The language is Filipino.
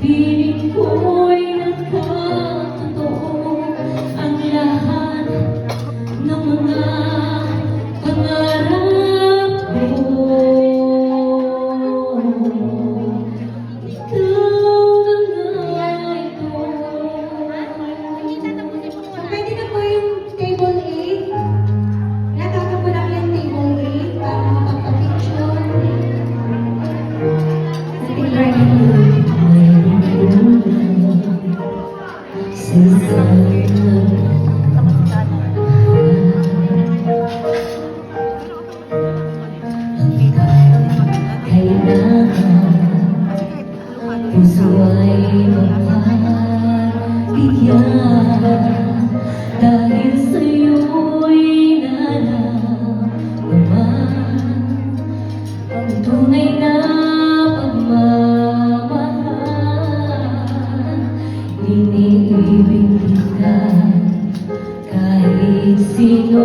piling ko'y nagkatotoo kahit sino